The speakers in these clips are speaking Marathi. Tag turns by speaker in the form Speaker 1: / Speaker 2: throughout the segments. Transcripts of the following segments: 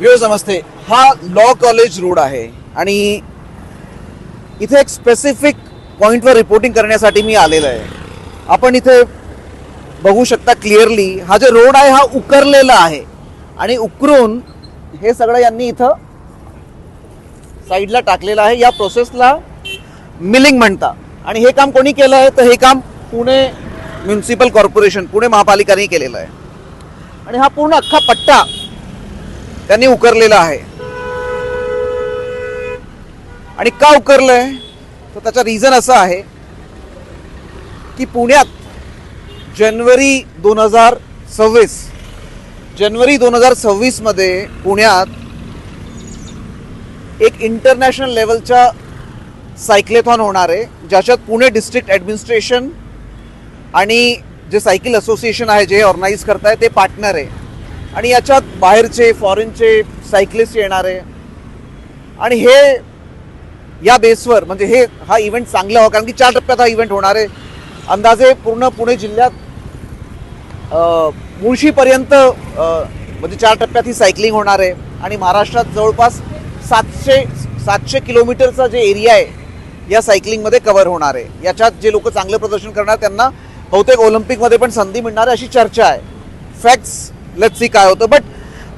Speaker 1: व्ह्यूज नमस्ते. हा लॉ कॉलेज रोड आहे आणि इथे एक स्पेसिफिक पॉईंटवर रिपोर्टिंग करण्यासाठी मी आलेलो आहे. आपण इथे बघू शकता क्लिअरली हा जो रोड आहे हा उकरलेला आहे. आणि उकरून हे सगळं यांनी इथं साईडला टाकलेलं आहे. या प्रोसेसला मिलिंग म्हणता. आणि हे काम कोणी केलं आहे? तर हे काम पुणे म्युन्सिपल कॉर्पोरेशन पुणे महापालिकाने केलेलं आहे. आणि हा पूर्ण अख्खा पट्टा त्यांनी उकरलेला आहे. आणि का उकरलंय? तर त्याचा रिझन असं आहे की पुण्यात जानेवारी दोन हजार सव्वीस जानेवारी दोन हजार सव्वीसमध्ये पुण्यात एक इंटरनॅशनल लेवलच्या सायक्लेथॉन होणार आहे ज्याच्यात पुणे डिस्ट्रिक्ट ॲडमिनिस्ट्रेशन आणि जे सायकल असोसिएशन आहे जे ऑर्गनाईज करताय ते पार्टनर आहे. आणि याच्यात बाहेरचे फॉरेनचे सायकलिस्ट येणारे. आणि हे या बेसवर म्हणजे हे हा इव्हेंट चांगला हो कारण की चार टप्प्यात हा इव्हेंट होणार आहे. अंदाजे पूर्ण पुणे जिल्ह्यात मुळशीपर्यंत म्हणजे चार टप्प्यात ही सायकलिंग होणार आहे. आणि महाराष्ट्रात जवळपास सातशे सातशे किलोमीटरचा जे एरिया आहे या सायकलिंगमध्ये कव्हर होणार आहे. याच्यात जे लोक चांगलं प्रदर्शन करणार त्यांना बहुतेक ऑलिम्पिकमध्ये पण संधी मिळणार आहे अशी चर्चा आहे. फॅक्ट्स लेट्स सी काय होतं. बट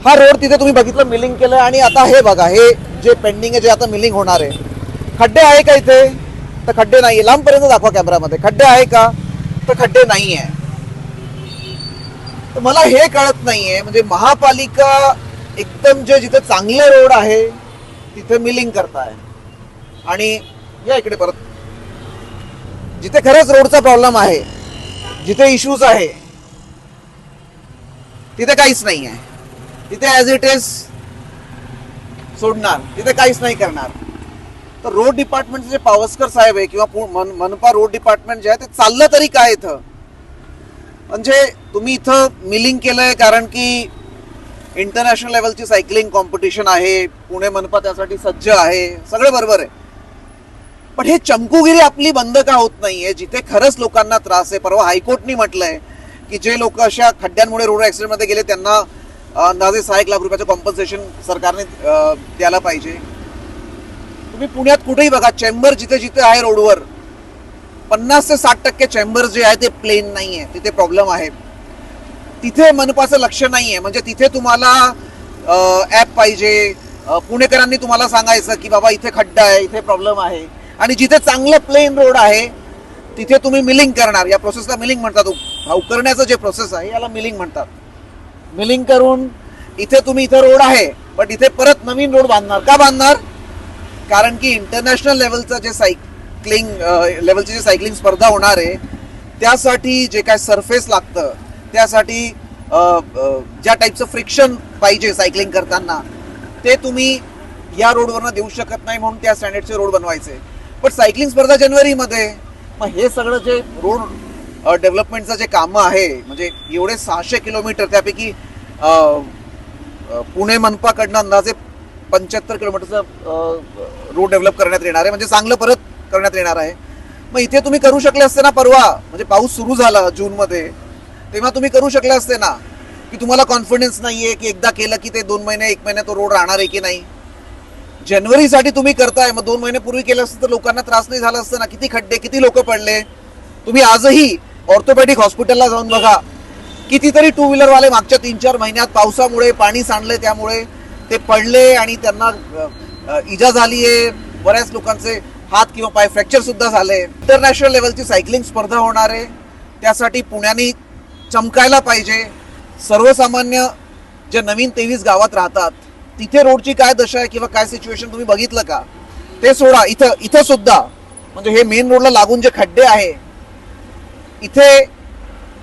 Speaker 1: हा रोड तिथे तुम्ही बघितलं मिलिंग केलं आणि आता हे बघा हे जे पेंडिंग आहे जे आता मिलिंग होणार आहे. खड्डे आहे का इथे? तर खड्डे नाही आहे लांबपर्यंत दाखवा कॅमेरामध्ये खड्डे आहे का? तर खड्डे नाही आहे तर मला हे कळत नाहीये. म्हणजे महापालिका एकदम जे जिथे चांगले रोड आहे तिथे मिलिंग करताय. आणि या इकडे परत. जिथे खरंच रोडचा प्रॉब्लेम आहे जिथे इश्यूज आहे तिथे काहीच नाही आहे. तिथे ॲज इट इज सोडणार. तिथे काहीच नाही करणार. तर रोड डिपार्टमेंटचे जे पावसकर साहेब आहे किंवा मन- मनपा रोड डिपार्टमेंट जे आहे ते चाललं तरी काय इथं? म्हणजे तुम्ही इथं मिलिंग केलंय कारण की इंटरनॅशनल लेवलची सायकलिंग कॉम्पिटिशन आहे पुणे मनपा त्यासाठी सज्ज आहे सगळं बरोबर आहे. पण हे चमकुगिरी आपली बंद का होत नाहीये? जिथे खरंच लोकांना त्रास आहे परवा हायकोर्टनी म्हटलंय की जे लोक अशा खड्ड्यांमुळे रोड ॲक्सिडेंटमध्ये गेले त्यांना अंदाजे सहा एक लाख रुपयाचं कॉम्पन्सेशन सरकारने द्यायला पाहिजे. तुम्ही पुण्यात कुठेही बघा चेंबर जिथे जिथे आहे रोडवर पन्नास ते साठ टक्के चेंबर जे आहे ते प्लेन नाही आहे तिथे प्रॉब्लेम आहे. तिथे मनपाचं लक्ष नाही आहे म्हणजे तिथे तुम्हाला ॲप पाहिजे. पुणेकरांनी तुम्हाला सांगायचं की बाबा इथे खड्डा आहे इथे प्रॉब्लेम आहे. आणि जिथे चांगलं प्लेन रोड आहे तिथे तुम्ही मिलिंग करणार. या प्रोसेसला मिलिंग म्हणतात. उ- जे प्रोसेस आहे याला मिलिंग म्हणतात. मिलिंग करून इथे तुम्ही इथे रोड आहे पण इथे परत नवीन रोड बांधणार. का बांधणार? कारण की इंटरनॅशनल लेवलचं जे सायकलिंग लेवलची जे सायकलिंग स्पर्धा होणार आहे त्यासाठी जे काय सरफेस लागतं त्यासाठी ज्या टाईपचं फ्रिक्शन पाहिजे सायकलिंग करताना ते तुम्ही या रोडवरनं देऊ शकत नाही म्हणून त्या स्टँडर्डचे रोड बनवायचे. पण सायकलिंग स्पर्धा जानेवारीमध्ये मग हे सगळं जे रोड डेव्हलपमेंटचं जे कामं आहे म्हणजे एवढे सहाशे किलोमीटर त्यापैकी पुणे मनपाकडनं अंदाजे पंच्याहत्तर किलोमीटरचं रोड डेव्हलप करण्यात येणार आहे. म्हणजे चांगलं परत करण्यात येणार आहे. मग इथे तुम्ही करू शकले असते ना परवा? म्हणजे पाऊस सुरू झाला जूनमध्ये. तेव्हा तुम्ही करू शकले असते ना? की तुम्हाला कॉन्फिडन्स नाही आहे की एकदा केलं की ते दोन महिने एक महिने तो रोड राहणार आहे की नाही? जानेवारीसाठी तुम्ही करताय. मग दोन महिने पूर्वी केलं असतं तर लोकांना त्रास नाही झाला असतं ना? किती खड्डे किती लोक पडले? तुम्ही आजही ऑर्थोपॅडिक हॉस्पिटलला जाऊन बघा. कितीतरी टू व्हीलरवाले मागच्या तीन चार महिन्यात पावसामुळे पाणी सांडले त्यामुळे. ते पडले आणि त्यांना इजा झाली आहे बऱ्याच लोकांचे हात किंवा पाय फ्रॅक्चर सुद्धा झाले. इंटरनॅशनल लेवलची सायकलिंग स्पर्धा होणार आहे. त्यासाठी पुण्याने चमकायला पाहिजे. सर्वसामान्य जे नवीन तेवीस गावात राहतात तिथे रोडची काय दशा आहे किंवा काय सिच्युएशन तुम्ही बघितलं का? ते सोडा. इथं इथं सुद्धा. म्हणजे हे मेन रोडला लागून जे खड्डे आहे इथे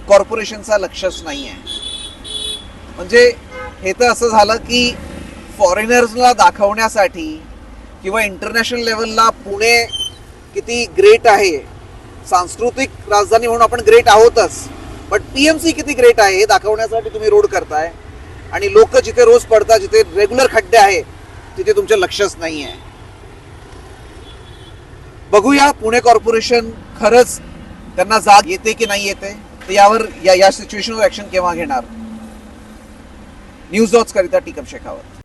Speaker 1: कॉर्पोरेशनचा लक्षच नाही आहे म्हणजे हे तर असं झालं की फॉरेनर्सला दाखवण्यासाठी किंवा इंटरनॅशनल लेवलला पुणे किती ग्रेट आहे सांस्कृतिक राजधानी म्हणून आपण ग्रेट आहोतच बट पी एम सी किती ग्रेट आहे हे दाखवण्यासाठी तुम्ही रोड करताय आणि लोक जिथे रोज पडतात जिथे रेग्युलर खड्डे आहे तिथे तुमचं लक्षच नाही आहे बघूया पुणे कॉर्पोरेशन खरंच त्यांना जाग येते की नाही येते तर यावर या या सिच्युएशनवर ऍक्शन केव्हा घेणार? न्यूज डॉट्स करिता टीकम शेखावत.